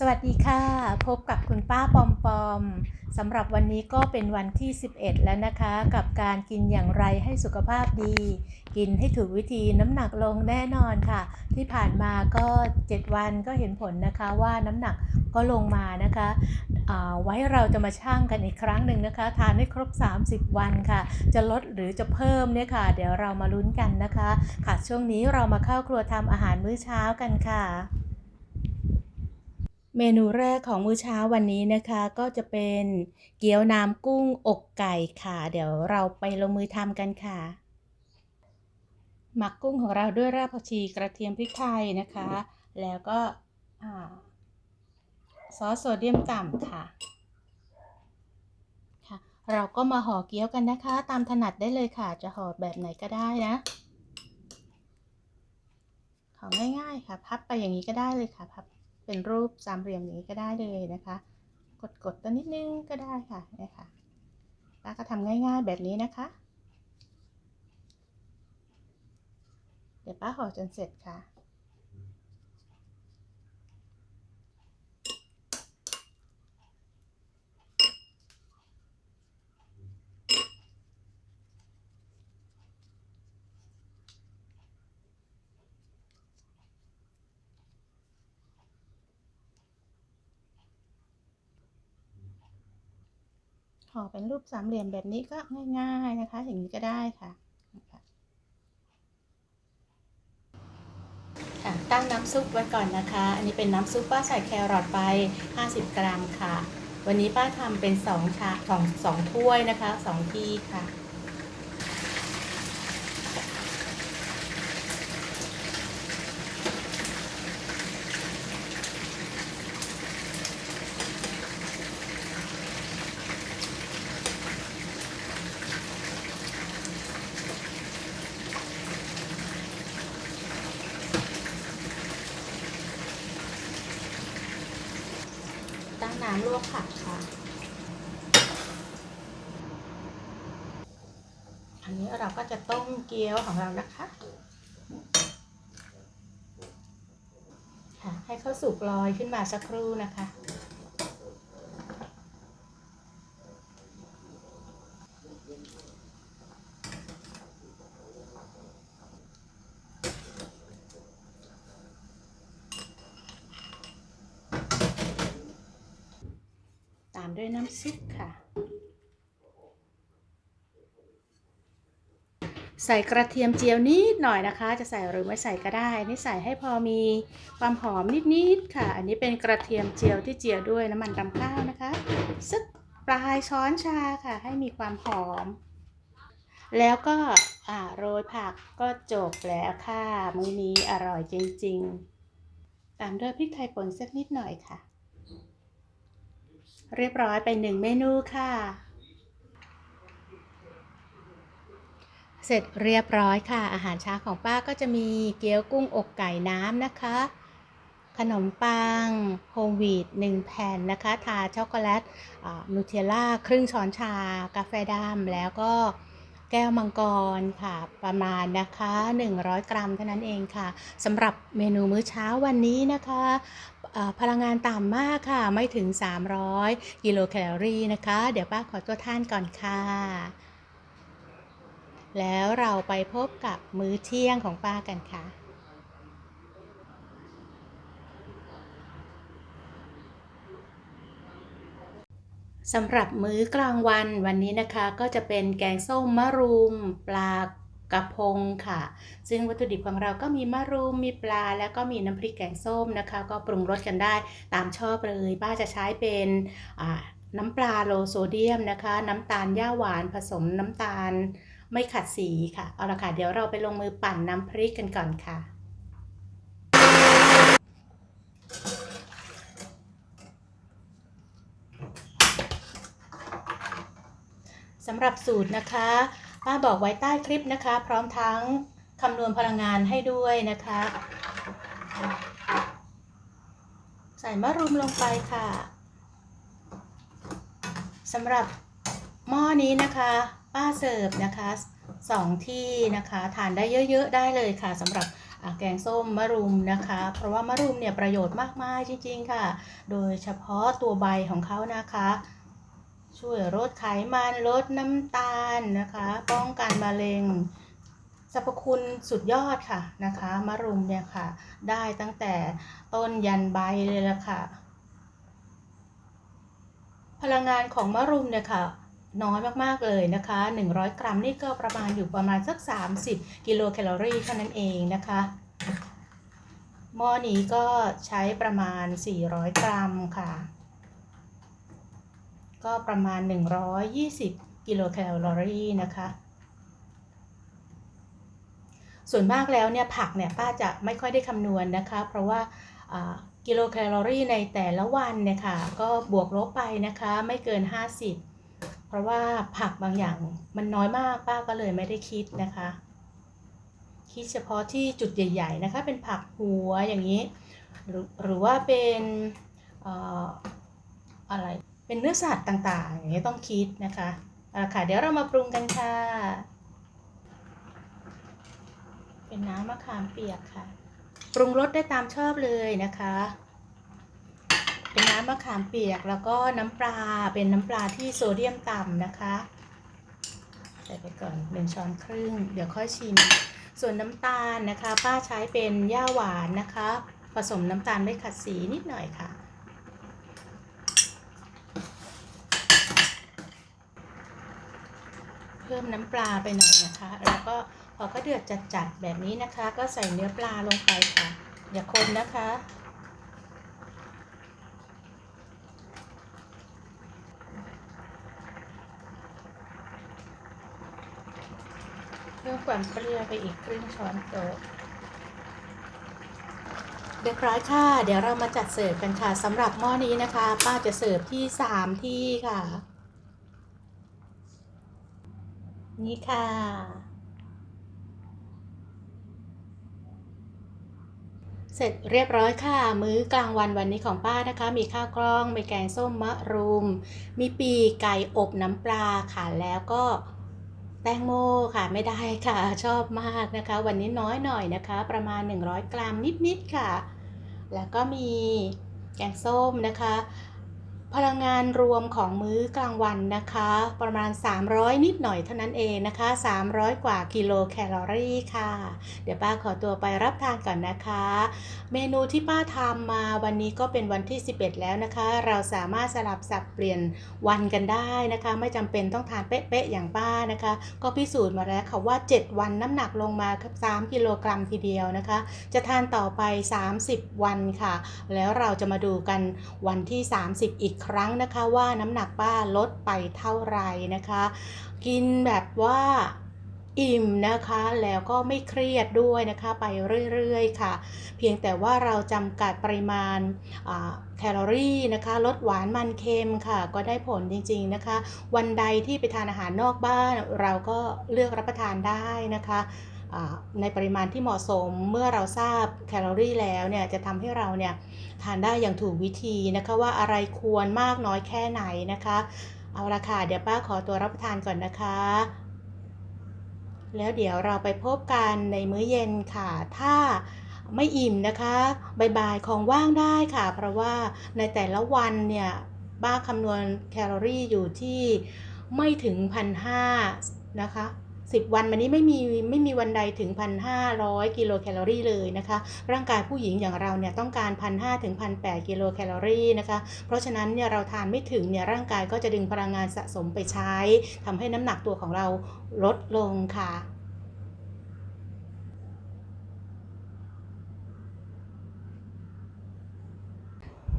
สวัสดีค่ะ พบกับคุณป้าปอมปอมสำหรับวันนี้ก็เป็นวันที่ 11 แล้วนะคะ กับการกินอย่างไรให้สุขภาพดี กินให้ถูกวิธีน้ำหนักลงแน่นอนค่ะ ที่ผ่านมาก็ 7 วันก็เห็นผลนะคะว่าน้ำหนักก็ลงมานะคะไว้เราจะมาชั่งกันอีกครั้งหนึ่งนะคะ ทานให้ครบ 30 วันค่ะ จะลดหรือจะเพิ่มเนี่ยค่ะ เดี๋ยวเรามาลุ้นกันนะคะ ค่ะช่วงนี้เรามาเข้าครัวทำอาหารมื้อเช้ากันค่ะ เมนูแรกของมื้อเช้าวันนี้นะคะก็จะเป็นเกี๊ยวน้ำกุ้งอกไก่ค่ะ เดี๋ยวเราไปลงมือทำกันค่ะ หมักกุ้งของเราด้วยรากผักชีกระเทียมพริกไทยนะคะ แล้วก็ซอสโซเดียมต่ำค่ะค่ะ เราก็มาห่อเกี๊ยวกันนะคะ ตามถนัดได้เลยค่ะ จะห่อแบบไหนก็ได้นะของง่ายๆค่ะ พับไปอย่างนี้ก็ได้เลยค่ะพับ เป็นรูปสามเหลี่ยมอย่างนี้ก็ได้เลยนะคะ กดกดตัวนิดนึงก็ได้ค่ะนี่ค่ะป้าก็ทำง่ายๆแบบนี้นะคะ เดี๋ยวป้าห่อจนเสร็จค่ะ ห่อเป็นรูปสามเหลี่ยมแบบนี้ก็ง่าย ๆนะคะ อย่างนี้ก็ได้ค่ะค่ะตั้งน้ำซุปไว้ก่อนนะคะ อันนี้เป็นน้ำซุปป้าใส่แครอทไป 50 กรัมค่ะ วันนี้ป้าทำเป็น2ชาสองสองถ้วยนะคะ2ที่ค่ะ น้ำลวกผักค่ะ อันนี้เราก็จะต้มเกี๊ยวของเรานะคะค่ะให้เขาสุกลอยขึ้นมาสักครู่นะคะ ตามด้วยน้ำซุปค่ะ ใส่กระเทียมเจียวนิดหน่อยนะคะ จะใส่หรือไม่ใส่ก็ได้นี่ใส่ให้พอมีความหอมนิดๆค่ะ อันนี้เป็นกระเทียมเจียวที่เจียวด้วยน้ำมันรำข้าวนะคะสักปลายช้อนชาค่ะ ให้มีความหอม แล้วก็โรยผักก็จบแล้วค่ะมื้อนี้อร่อยจริง ๆ ตามด้วยพริกไทยป่นสักนิดหน่อยค่ะ เรียบร้อยไปหนึ่งเมนูค่ะ เสร็จเรียบร้อยค่ะ อาหารเช้าของป้าก็จะมีเกี๊ยวกุ้งอกไก่น้ำนะคะ ขนมปังโฮมวีด1แผ่นนะคะ ทาช็อกโกแลตนูเทลล่าครึ่งช้อนชา กาแฟดำแล้วก็แก้วมังกรค่ะ ประมาณนะคะ 100 กรัมเท่านั้นเองค่ะสำหรับเมนูมื้อเช้าวันนี้นะคะ พลังงานต่ำมากค่ะ ไม่ถึง 300 กิโลแคลอรี่นะคะ เดี๋ยวป้าขอตัวท่านก่อนค่ะ แล้วเราไปพบกับมื้อเที่ยงของป้ากันค่ะสำหรับมื้อกลางวันวันนี้นะคะก็จะเป็นแกงส้มมะรุมปลา กระพงค่ะ ซึ่งวัตถุดิบของเราก็มีมะรุมมีปลา แล้วก็มีน้ำพริกแกงส้มนะคะ ก็ปรุงรสกันได้ตามชอบเลยป้าจะใช้เป็นน้ำปลาโลโซเดียมนะคะ น้ำตาลย่าหวานผสมน้ำตาลไม่ขัดสีค่ะ เอาละค่ะ เดี๋ยวเราไปลงมือปั่นน้ำพริกกันก่อนค่ะสำหรับสูตรนะคะ ป้าบอกไว้ใต้คลิปนะคะ พร้อมทั้งคำนวณพลังงานให้ด้วยนะคะ ใส่มะรุมลงไปค่ะสำหรับหม้อนี้นะคะ ป้าเสิร์ฟนะคะสองที่นะคะทานได้เยอะ ๆ ได้เลยค่ะสำหรับแกงส้มมะรุมนะคะ เพราะว่ามะรุมเนี่ยประโยชน์มากมายจริง ๆ ค่ะ โดยเฉพาะตัวใบของเขานะคะ ช่วยลดไขมันลดน้ำตาลนะคะ ป้องกันมะเร็งสรรพคุณสุดยอดค่ะนะคะมะรุมเนี่ยค่ะ ได้ตั้งแต่ต้นยันใบเลยละค่ะ พลังงานของมะรุมเนี่ยค่ะน้อยมากๆเลยนะคะ 100 กรัมนี่ก็ประมาณอยู่ประมาณสัก 30 กิโลแคลอรี่เท่านั้นเองนะคะหม้อนี้ก็ใช้ประมาณ 400 กรัมค่ะ ก็ประมาณ 120 กิโลแคลอรี่นะคะ ส่วนมากแล้วเนี่ยผักเนี่ยป้าจะไม่ค่อยได้คำนวณนะคะ เพราะว่ากิโลแคลอรี่ในแต่ละวันเนี่ยค่ะก็บวกลบไปนะคะไม่เกิน 50 เพราะว่าผักบางอย่างมันน้อยมากป้าก็เลยไม่ได้คิดนะคะ คิดเฉพาะที่จุดใหญ่ ๆ นะคะเป็นผักหัวอย่างนี้ หรือหรือว่าเป็นออะไร เป็นเนื้อสัตว์ต่างๆ อย่างนี้ต้องคิดนะคะเอาละค่ะ เดี๋ยวเรามาปรุงกันค่ะ เป็นน้ำมะขามเปียกค่ะ ปรุงรสได้ตามชอบเลยนะคะ เป็นน้ำมะขามเปียกแล้วก็น้ำปลา เป็นน้ำปลาที่โซเดียมต่ำนะคะ ใส่ไปก่อนหนึ่งช้อนครึ่ง เดี๋ยวค่อยชิม ส่วนน้ำตาลนะคะ ป้าใช้เป็นย่าหวานนะคะ ผสมน้ำตาลไม่ขัดสีนิดหน่อยค่ะ เพิ่มน้ำปลาไปหน่อยนะคะ แล้วก็พอก็เดือดจัดๆแบบนี้นะคะ ก็ใส่เนื้อปลาลงไปค่ะ อย่าคนนะคะ เพิ่มความเปรี้ยวไปอีกครึ่งช้อนโต๊ะเรียบร้อยค่ะ เดี๋ยวเรามาจัดเสิร์ฟกันค่ะสำหรับหม้อนี้นะคะ ป้าจะเสิร์ฟที่ 3 ที่ค่ะ นี่ค่ะ เสร็จเรียบร้อยค่ะ มื้อกลางวันวันนี้ของป้านะคะ มีข้าวกล้อง มีแกงส้มมะรุม มีปีไก่อบน้ำปลาค่ะ แล้วก็แตงโมค่ะไม่ได้ค่ะชอบมากนะคะ วันนี้น้อยหน่อยนะคะ ประมาณ 100 กรัมนิดๆค่ะ แล้วก็มีแกงส้มนะคะ พลังงานรวมของมื้อกลางวันนะคะ ประมาณ 300 นิดหน่อยเท่านั้นเองนะคะ 300 กว่ากิโลแคลอรี่ค่ะ เดี๋ยวป้าขอตัวไปรับทานก่อนนะคะ เมนูที่ป้าทำมาวันนี้ก็เป็นวันที่ 11 แล้วนะคะ เราสามารถสลับสับเปลี่ยนวันกันได้นะคะ ไม่จำเป็นต้องทานเป๊ะๆอย่างป้านะคะ ก็พิสูจน์มาแล้วค่ะว่า 7 วันน้ำหนักลงมา3กิโลกรัมทีเดียวนะคะ จะทานต่อไป 30 วันค่ะ แล้วเราจะมาดูกันวันที่ 30 อีกครั้งนะคะว่าน้ำหนักป้าลดไปเท่าไหร่นะคะ กินแบบว่าอิ่มนะคะแล้วก็ไม่เครียดด้วยนะคะไปเรื่อยๆค่ะ เพียงแต่ว่าเราจำกัดปริมาณแคลอรี่นะคะลดหวานมันเค็มค่ะ ก็ได้ผลจริงๆนะคะ วันใดที่ไปทานอาหารนอกบ้าน เราก็เลือกรับประทานได้นะคะ ในปริมาณที่เหมาะสมเมื่อเราทราบแคลอรี่แล้วเนี่ยจะทำให้เราเนี่ยทานได้อย่างถูกวิธีนะคะว่าอะไรควรมากน้อยแค่ไหนนะคะ เอาละค่ะเดี๋ยวป้าขอตัวรับประทานก่อนนะคะ แล้วเดี๋ยวเราไปพบกันในมื้อเย็นค่ะ ถ้าไม่อิ่มนะคะบ่ายๆของว่างได้ค่ะ เพราะว่าในแต่ละวันเนี่ยป้าคำนวณแคลอรี่อยู่ที่ไม่ถึงพันห้านะคะ 10 วันมันนี้ไม่มีไม่มีวันใดถึง 1,500 กิโลแคลอรี่เลยนะคะ ร่างกายผู้หญิงอย่างเราเนี่ยต้องการ 1,500ถึง1,800 กิโลแคลอรี่นะคะ เพราะฉะนั้นเนี่ยเราทานไม่ถึงเนี่ยร่างกายก็จะดึงพลังงานสะสมไปใช้ทำให้น้ำหนักตัวของเราลดลงค่ะ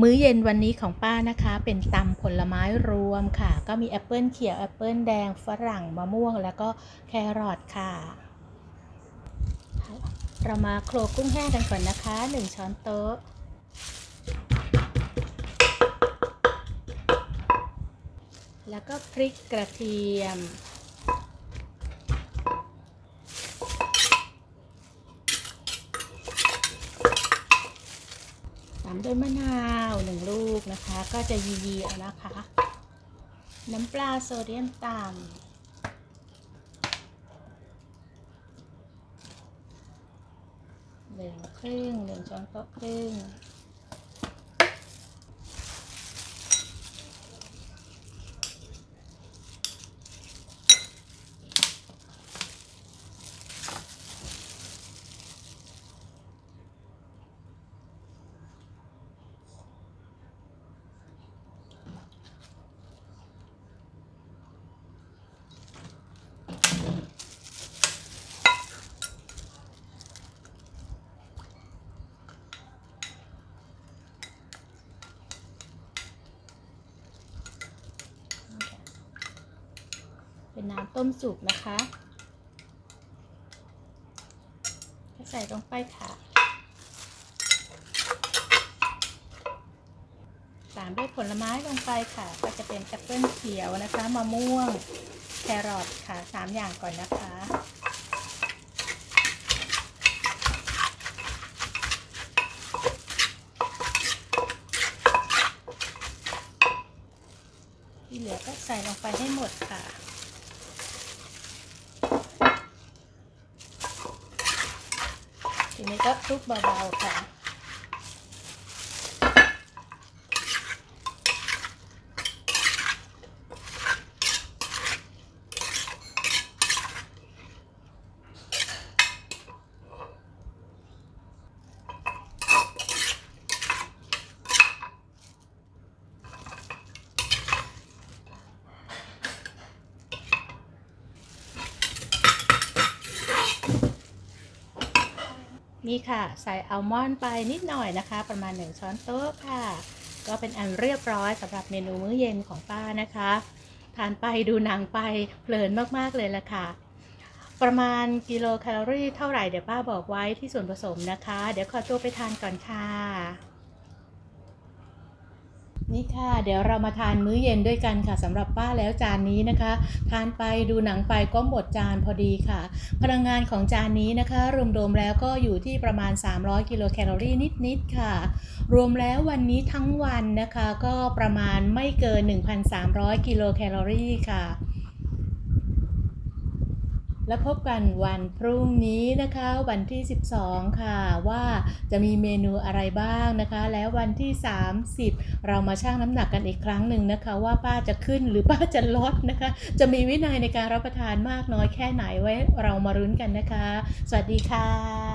มื้อเย็นวันนี้ของป้านะคะ เป็นตำผลไม้รวมค่ะ ก็มีแอปเปิลเขียวแอปเปิลแดงฝรั่งมะม่วง แล้วก็แครอทค่ะ เรามาโคลกกุ้งแห้งกันก่อนนะคะ 1 ช้อนโต๊ะ แล้วก็พริกกระเทียมามด้วยมะนาวหนึ่งลูกนะคะ ก็จะยีๆเอานะคะ น้ำปลาโซเดียมต่ำหนึ่งครึ่งหนึ่งช้อนโต๊ะครึ่ง น้ำต้มสุกนะคะใส่ลงไปค่ะ ตามด้วยผลไม้ลงไปค่ะ ก็จะเป็นแอปเปิลเขียวนะคะ มะม่วง แครอทค่ะสามอย่างก่อนนะคะที่เหลือก็ใส่ลงไปให้หมดค่ะ ทีนี้ก็ทุบเบาๆค่ะ นี่ค่ะ ใส่อัลมอนด์ไปนิดหน่อยนะคะ ประมาณ 1 ช้อนโต๊ะค่ะ ก็เป็นอันเรียบร้อยสำหรับเมนูมื้อเย็นของป้านะคะ ทานไปดูหนังไปเพลินมากๆเลยละค่ะ ประมาณกิโลแคลอรี่เท่าไหร่เดี๋ยวป้าบอกไว้ที่ส่วนผสมนะคะ เดี๋ยวขอตัวไปทานก่อนค่ะ นี่ค่ะ เดี๋ยวเรามาทานมื้อเย็นด้วยกันค่ะสำหรับป้าแล้วจานนี้นะคะ ทานไปดูหนังไปก็หมดจานพอดีค่ะ พลังงานของจานนี้นะคะ รวมๆแล้วก็อยู่ที่ประมาณ 300 กิโลแคลอรี่นิดๆค่ะ รวมแล้ววันนี้ทั้งวันนะคะ ก็ประมาณไม่เกิน 1,300 กิโลแคลอรี่ค่ะ แล้วพบกันวันพรุ่งนี้นะคะวันที่ 12 ค่ะ ว่าจะมีเมนูอะไรบ้างนะคะ แล้ววันที่ 30 เรามาชั่งน้ำหนักกันอีกครั้งหนึ่งนะคะ ว่าป้าจะขึ้นหรือป้าจะลดนะคะ จะมีวินัยในการรับประทานมากน้อยแค่ไหนไว้ เรามารุ้นกันนะคะ สวัสดีค่ะ